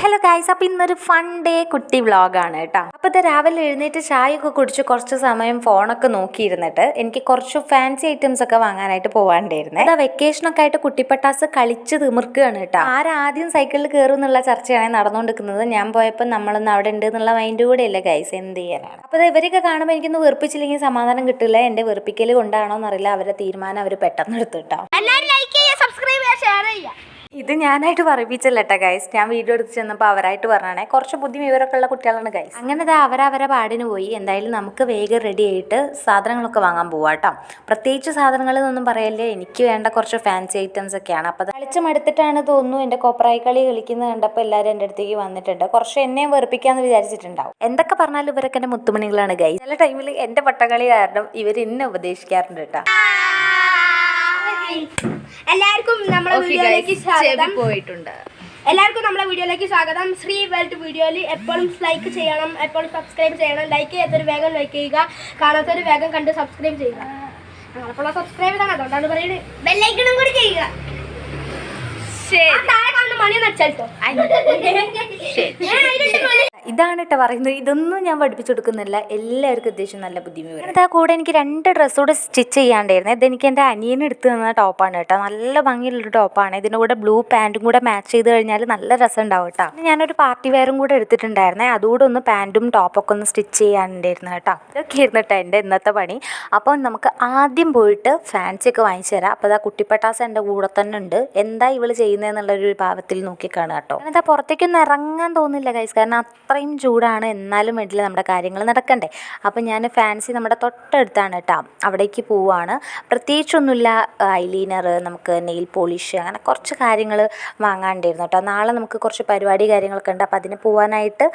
Hello guys അപ്പോൾ ഇന്നൊരു fun day കുട്ടി വ്ളോഗാണ് കേട്ടോ. അപ്പോൾ ഇത് രാവിലെ എഴുന്നേറ്റ് ചായയൊക്കെ കുടിച്ച് കുറച്ച് സമയം ഫോണൊക്കെ നോക്കിയിരുന്നിട്ട് എനിക്ക് കുറച്ച് ഫാൻസി ഐറ്റംസ് ഒക്കെ വാങ്ങാനായിട്ട് പോകാണ്ടായിരുന്നു അതാ വെക്കേഷനൊക്കെ ആയിട്ട് കുട്ടിപ്പട്ടാസ് കളിച്ച് തിമിർക്കുകയാണ് കേട്ടോ. ആരാദ്യം സൈക്കിളിൽ കയറും എന്നുള്ള ചർച്ചയാണ് നടന്നുകൊണ്ടിരിക്കുന്നത്. ഞാൻ പോയപ്പോൾ നമ്മളൊന്ന് അവിടെ ഉണ്ട് എന്നുള്ള മൈൻഡ് കൂടെ ഇല്ല ഗൈസ് എന്ത് ചെയ്യാനാണ്? അപ്പോൾ ഇവരൊക്കെ കാണുമ്പോൾ എനിക്കൊന്ന് വെറുപ്പിച്ചില്ലെങ്കിൽ സമാധാനം കിട്ടില്ല എന്റെ വെറുപ്പിക്കൽ കൊണ്ടാണോ എന്നറിയില്ല അവരുടെ തീരുമാനം അവർ പെട്ടെന്ന് എടുത്തു കേട്ടോ. എല്ലാവരും ലൈക്ക് ചെയ്യുക സബ്സ്ക്രൈബ് ചെയ്യുക ഷെയർ ചെയ്യുക. ഇത് ഞാനായിട്ട് പറയിപ്പിച്ചല്ല ഗൈസ് ഞാൻ വീഡിയോ എടുത്ത് ചെന്നപ്പോൾ അവരായിട്ട് പറഞ്ഞാണേ കുറച്ച് ബുദ്ധി വിവരമൊക്കെ ഉള്ള കുട്ടികളാണ് ഗൈസ് അങ്ങനെ അവരവരെ പാടിന് പോയി. എന്തായാലും നമുക്ക് വേഗം റെഡി ആയിട്ട് സാധനങ്ങളൊക്കെ വാങ്ങാൻ പോവാം കേട്ടോ പ്രത്യേകിച്ച് സാധനങ്ങൾ എന്നൊന്നും പറയല്ലേ എനിക്ക് വേണ്ട കുറച്ച് ഫാൻസി ഐറ്റംസ് ഒക്കെയാണ്. അപ്പോൾ കളിച്ച് മടുത്തിട്ടാണ് തോന്നുന്നു എന്റെ കൊപ്രായി കളി കളിക്കുന്നത് കണ്ടപ്പോൾ എല്ലാവരും എന്റെ അടുത്തേക്ക് വന്നിട്ടുണ്ട്. കുറച്ച് എന്നെയും വെറുപ്പിക്കാന്ന് വിചാരിച്ചിട്ടുണ്ടാവും. എന്തൊക്കെ പറഞ്ഞാലും ഇവരൊക്കെ എന്റെ മുത്തുമണികളാണ് ഗൈസ് ചില ടൈമിൽ എന്റെ പട്ടകളി കാരണം ഇവർ എന്നെ ഉപദേശിക്കാറുണ്ട് കേട്ടോ എല്ലാവർക്കും നമ്മളെ വീഡിയോയിലേക്ക് സ്വാഗതം. പോയിട്ടുണ്ട്. എല്ലാവർക്കും നമ്മളെ വീഡിയോയിലേക്ക് സ്വാഗതം. ശ്രീ വേൾഡ് വീഡിയോയിൽ എപ്പോഴും ലൈക്ക് ചെയ്യണം എപ്പോഴും സബ്സ്ക്രൈബ് ചെയ്യണം. ലൈക്ക് ചെയ്യാത്തൊരു വേഗം ലൈക്ക് ചെയ്യുക. കാണാത്തൊരു വേഗം കണ്ട് സബ്സ്ക്രൈബ് ചെയ്യുക. ഞങ്ങളെപ്പോഴുള്ള സബ്സ്ക്രൈബ് ചെയ്താണ്. അതുകൊണ്ടാണ് പറയുന്നത് ബെല്ലൈക്കണും കൂടി ചെയ്യുക. താഴെ കാണുന്ന മണി നടിച്ചോ ഇതാണ് കേട്ടോ പറയുന്നത്. ഇതൊന്നും ഞാൻ പഠിപ്പിച്ചു കൊടുക്കുന്നില്ല. എല്ലാവർക്കും അത്യാവശ്യം നല്ല ബുദ്ധിമുട്ട് അതാ കൂടെ എനിക്ക് രണ്ട് ഡ്രസ്സ് കൂടെ സ്റ്റിച്ച് ചെയ്യാണ്ടായിരുന്നു. ഇതെനിക്ക് എന്റെ അനിയന് എടുത്ത് തന്ന ടോപ്പാണ് കേട്ടോ നല്ല ഭംഗിയുള്ളൊരു ടോപ്പാണ് ഇതിന്റെ കൂടെ ബ്ലൂ പാന്റും കൂടെ മാച്ച് ചെയ്ത് കഴിഞ്ഞാൽ നല്ല രസം ഉണ്ടാവും കേട്ടോ ഞാനൊരു പാർട്ടി വെയറും കൂടെ എടുത്തിട്ടുണ്ടായിരുന്നേ. അതുകൂടെ ഒന്ന് പാന്റും ടോപ്പൊക്കെ ഒന്ന് സ്റ്റിച്ച് ചെയ്യാനുണ്ടായിരുന്നു കേട്ടോ ഇതൊക്കെ ആയിരുന്നു കേട്ടോ എന്റെ ഇന്നത്തെ പണി. അപ്പോൾ നമുക്ക് ആദ്യം പോയിട്ട് ഫാൻസി ഒക്കെ വാങ്ങിച്ചു തരാം. അപ്പോൾ അതാ കുട്ടിപ്പട്ടാസ് എന്റെ കൂടെ തന്നെ ഉണ്ട്. എന്താ ഇവൾ ചെയ്യുന്നതെന്നുള്ളൊരു ഭാവത്തിൽ നോക്കിക്കാണ് കേട്ടോ എന്താ പുറത്തേക്കൊന്നും ഇറങ്ങാൻ തോന്നുന്നില്ല കൈസ് കാരണം അത്രയും ചൂടാണ് എന്നാലും വേണ്ടില്ല നമ്മുടെ കാര്യങ്ങൾ നടക്കണ്ടേ. അപ്പം ഞാൻ ഫാൻസി നമ്മുടെ തൊട്ടടുത്താണ് കേട്ടോ അവിടേക്ക് പോവുകയാണ് പ്രത്യേകിച്ചൊന്നുമില്ല ഐലീനർ നമുക്ക് നെയിൽ പോളിഷ് അങ്ങനെ കുറച്ച് കാര്യങ്ങൾ വാങ്ങാണ്ടായിരുന്നു കേട്ടോ നാളെ നമുക്ക് കുറച്ച് പരിപാടി കാര്യങ്ങളൊക്കെ ഉണ്ട്. അപ്പോൾ അതിന് പോകാനായിട്ട്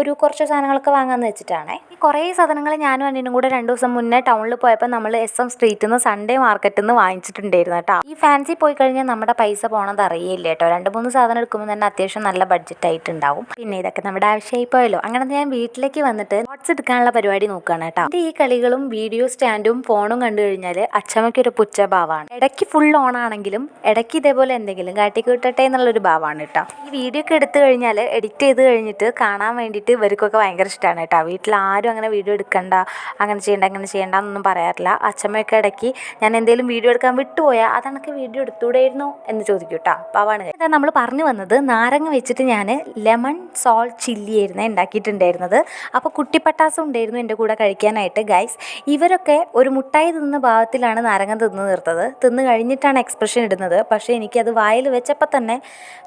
ഒരു കുറച്ച് സാധനങ്ങളൊക്കെ വാങ്ങാമെന്ന് വെച്ചിട്ടാണേ. ഈ കുറേ സാധനങ്ങൾ ഞാനും അനിയനും കൂടെ രണ്ട് ദിവസം മുന്നേ ടൗണിൽ പോയപ്പോൾ നമ്മൾ എസ് എം സ്ട്രീറ്റിൽ നിന്ന് സൺഡേ മാർക്കറ്റിൽ നിന്ന് വാങ്ങിച്ചിട്ടുണ്ടായിരുന്നു കേട്ടോ ഈ ഫാൻസി പോയി കഴിഞ്ഞാൽ നമ്മുടെ പൈസ പോണത് അറിയില്ല കേട്ടോ. രണ്ട് മൂന്ന് സാധനം എടുക്കുമ്പോൾ തന്നെ അത്യാവശ്യം നല്ല ബഡ്ജറ്റ് ആയിട്ടുണ്ടാവും പിന്നെ ഇതൊക്കെ നമ്മുടെ ആവശ്യമായി പോയല്ലോ. അങ്ങനെ ഞാൻ വീട്ടിലേക്ക് വന്നിട്ട് നോട്ട്സ് എടുക്കാനുള്ള പരിപാടി നോക്കുകയാണ് കേട്ടോ. എന്റെ ഈ കളികളും വീഡിയോ സ്റ്റാൻഡും ഫോണും കണ്ടു കഴിഞ്ഞാൽ അച്ഛമ്മയ്ക്ക് ഒരു പുച്ഛഭാവമാണ്. ഇടയ്ക്ക് ഫുൾ ഓൺ ആണെങ്കിലും ഇടയ്ക്ക് ഇതേപോലെ എന്തെങ്കിലും കാട്ടി കാട്ടിക്കൂട്ടട്ടെ എന്നുള്ളൊരു ഭാവമാണ് കേട്ടോ. ഈ വീഡിയോ ഒക്കെ എടുത്തു കഴിഞ്ഞാൽ എഡിറ്റ് ചെയ്ത് കഴിഞ്ഞിട്ട് കാണാൻ വേണ്ടിയിട്ട് ഇവർക്കൊക്കെ ഭയങ്കര ഇഷ്ടമാണ് കേട്ടോ. വീട്ടിൽ ആരും അങ്ങനെ വീഡിയോ എടുക്കണ്ട അങ്ങനെ ചെയ്യണ്ട അങ്ങനെ ചെയ്യണ്ട എന്നൊന്നും പറയാറില്ല. അച്ഛമ്മയൊക്കെ ഇടയ്ക്ക് ഞാൻ എന്തെങ്കിലും വീഡിയോ എടുക്കാൻ വിട്ടുപോയാൽ അതെനിക്ക് വീഡിയോ എടുത്തുകൂടായിരുന്നു എന്ന് ചോദിക്കും കേട്ടോ പാവാണ്. ഇതാ നമ്മൾ പറഞ്ഞു വന്നത് നാരങ്ങ വെച്ചിട്ട് ഞാൻ ലെമൺ സോൾട്ട് ചില്ലി ആയിരുന്നു ഉണ്ടാക്കിയിട്ടുണ്ടായിരുന്നത്. അപ്പോൾ കുട്ടിപ്പട്ടാസം ഉണ്ടായിരുന്നു എന്റെ കൂടെ കഴിക്കാനായിട്ട് ഗൈസ് ഇവരൊക്കെ ഒരു മുട്ടായി തിന്ന ഭാവത്തിലാണ് നാരങ്ങ തിന്ന് നിർത്തത്. തിന്ന് കഴിഞ്ഞിട്ടാണ് എക്സ്പ്രഷൻ ഇടുന്നത്. പക്ഷേ എനിക്കത് വായിൽ വെച്ചപ്പോൾ തന്നെ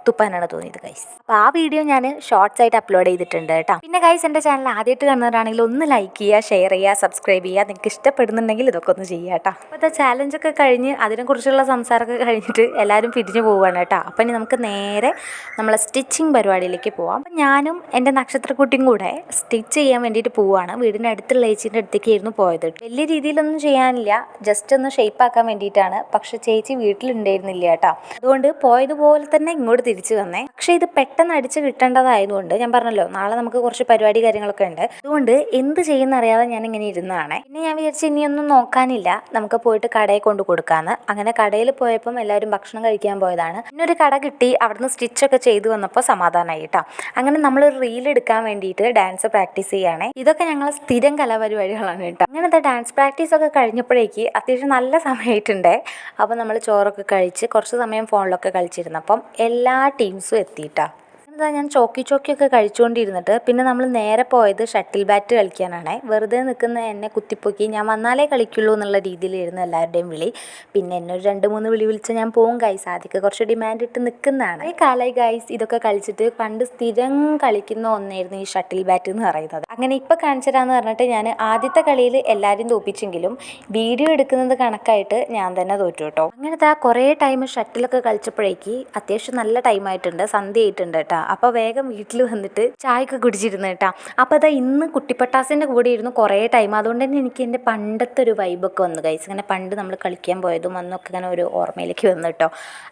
തുപ്പാനാണ് തോന്നിയത് ഗൈസ് അപ്പോൾ ആ വീഡിയോ ഞാൻ ഷോർട്സ് ആയിട്ട് അപ്ലോഡ് ചെയ്തിട്ടുണ്ട് കേട്ടോ പിന്നെ ഗൈസ് എന്റെ ചാനൽ ആദ്യമായിട്ട് കാണുന്നവരാണെങ്കിൽ ഒന്ന് ലൈക്ക് ചെയ്യുക ഷെയർ ചെയ്യുക സബ്സ്ക്രൈബ് ചെയ്യുക. നിങ്ങൾക്ക് ഇഷ്ടപ്പെടുന്നുണ്ടെങ്കിൽ ഇതൊക്കെ ഒന്ന് ചെയ്യുക കേട്ടോ അപ്പോൾ ചാലഞ്ചൊക്കെ കഴിഞ്ഞ് അതിനെക്കുറിച്ചുള്ള സംസാരമൊക്കെ കഴിഞ്ഞിട്ട് എല്ലാവരും പിരിഞ്ഞു പോവുകയാണ് കേട്ടോ. അപ്പം ഇനി നമുക്ക് നേരെ നമ്മളെ സ്റ്റിച്ചിങ് പരിപാടിയിലേക്ക് പോവാം. അപ്പം ഞാനും എന്റെ നക്ഷത്രക്കുട്ടിയും കൂടെ സ്റ്റിച്ച് ചെയ്യാൻ വേണ്ടിയിട്ട് പോവുകയാണ്. വീടിന്റെ അടുത്തുള്ള ചേച്ചീന്റെ അടുത്തേക്കായിരുന്നു പോയത്. വലിയ രീതിയിലൊന്നും ചെയ്യാനില്ല. ജസ്റ്റ് ഒന്ന് ഷേപ്പ് ആക്കാൻ വേണ്ടിയിട്ടാണ്. പക്ഷെ ചേച്ചി വീട്ടിലുണ്ടായിരുന്നില്ല കേട്ടോ. അതുകൊണ്ട് പോയതുപോലെ തന്നെ ഇങ്ങോട്ട് തിരിച്ചു വന്നേ. പക്ഷേ ഇത് പെട്ടെന്ന് അടിച്ച് കിട്ടേണ്ടതായതുകൊണ്ട് ഞാൻ പറഞ്ഞല്ലോ നാളെ നമുക്ക് കുറച്ച് പരിപാടി കാര്യങ്ങളൊക്കെ ഉണ്ട്. അതുകൊണ്ട് എന്ത് ചെയ്യുന്നറിയാതെ ഞാൻ ഇങ്ങനെ ഇരുന്നതാണ്. പിന്നെ ഞാൻ വിചാരിച്ചു ഇനിയൊന്നും നോക്കാനില്ല. നമുക്ക് പോയിട്ട് കടയിൽ കൊണ്ട് കൊടുക്കാന്ന്. അങ്ങനെ കടയിൽ പോയപ്പം എല്ലാവരും ഭക്ഷണം കഴിക്കാൻ പോയതാണ്. പിന്നെ ഒരു കട കിട്ടി അവിടുന്ന് സ്റ്റിച്ചൊക്കെ ചെയ്തു വന്നപ്പോൾ സമാധാനമായി കേട്ടോ അങ്ങനെ നമ്മളൊരു റീൽ എടുക്കാൻ വേണ്ടിയിട്ട് ഡാൻസ് പ്രാക്ടീസ് ചെയ്യുകയാണെ ഇതൊക്കെ ഞങ്ങൾ സ്ഥിരം കലാപരിപാടികളാണ് കേട്ടോ അങ്ങനത്തെ ഡാൻസ് പ്രാക്ടീസ് ഒക്കെ കഴിഞ്ഞപ്പോഴേക്ക് അത്യാവശ്യം നല്ല സമയമായിട്ടുണ്ടേ അപ്പോൾ നമ്മൾ ചോറൊക്കെ കഴിച്ച് കുറച്ച് സമയം ഫോണിലൊക്കെ കളിച്ചിരുന്നപ്പം എല്ലാ ടീംസും എത്തിയിട്ടാ എന്താ ഞാൻ ചോക്കി ചോക്കിയൊക്കെ കഴിച്ചുകൊണ്ടിരുന്നിട്ട് പിന്നെ നമ്മൾ നേരെ പോയത് ഷട്ടിൽ ബാറ്റ് കളിക്കാനാണ്. വെറുതെ നിൽക്കുന്ന എന്നെ കുത്തിപ്പൊക്കി ഞാൻ വന്നാലേ കളിക്കുള്ളൂ എന്നുള്ള രീതിയിലായിരുന്നു എല്ലാവരുടെയും വിളി. പിന്നെ എന്നെ ഒരു രണ്ട് മൂന്ന് വിളി വിളിച്ച് ഞാൻ പോവും ഗൈസ് ആദ്യമൊക്കെ കുറച്ച് ഡിമാൻഡ് ഇട്ട് നിൽക്കുന്നതാണ് ഈ കാലായി ഗൈസ് ഇതൊക്കെ കളിച്ചിട്ട് പണ്ട് സ്ഥിരം കളിക്കുന്ന ഒന്നായിരുന്നു ഈ ഷട്ടിൽ ബാറ്റ് എന്ന് പറയുന്നത്. അങ്ങനെ ഇപ്പോൾ കാണിച്ചതാന്ന് പറഞ്ഞിട്ട് ഞാൻ ആദ്യത്തെ കളിയിൽ എല്ലാവരും തോപ്പിച്ചെങ്കിലും വീഡിയോ എടുക്കുന്നത് കണക്കായിട്ട് ഞാൻ തന്നെ തോറ്റു കേട്ടോ. അങ്ങനത്തെ ആ കുറേ ടൈം ഷട്ടിലൊക്കെ കളിച്ചപ്പോഴേക്ക് അത്യാവശ്യം നല്ല ടൈം ആയിട്ടുണ്ട്. സന്ധ്യ ആയിട്ടുണ്ട് കേട്ടോ. അപ്പോൾ വേഗം വീട്ടിൽ വന്നിട്ട് ചായയൊക്കെ കുടിച്ചിരുന്നു കേട്ടോ. അപ്പോൾ അതാ ഇന്ന് കുട്ടിപ്പട്ടാസിന്റെ കൂടെ ഇരുന്നു കുറേ ടൈം അതുകൊണ്ട് തന്നെ എനിക്ക് എന്റെ പണ്ടത്തെ ഒരു വൈബൊക്കെ വന്നു കൈസ് ഇങ്ങനെ പണ്ട് നമ്മൾ കളിക്കാൻ പോയതും അന്നൊക്കെ ഇങ്ങനെ ഒരു ഓർമ്മയിലേക്ക് വന്നു കേട്ടോ.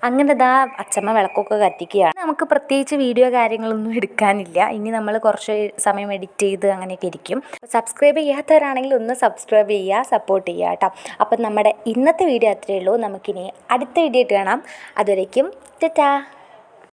അങ്ങനെ ഇതാ അച്ഛമ്മ വിളക്കൊക്കെ കത്തിക്കുകയാണ്. നമുക്ക് പ്രത്യേകിച്ച് വീഡിയോ കാര്യങ്ങളൊന്നും എടുക്കാനില്ല. ഇനി നമ്മൾ കുറച്ച് സമയം എഡിറ്റ് ചെയ്ത് അങ്ങനെയൊക്കെ ഇരിക്കും. സബ്സ്ക്രൈബ് ചെയ്യാത്തവരാണെങ്കിൽ ഒന്ന് സബ്സ്ക്രൈബ് ചെയ്യുക സപ്പോർട്ട് ചെയ്യുക കേട്ടോ. അപ്പം നമ്മുടെ ഇന്നത്തെ വീഡിയോ അത്രയേ ഉള്ളൂ. നമുക്കിനി അടുത്ത വീഡിയോ ആയിട്ട് കാണാം. അതുവരേക്കും ടാറ്റാ.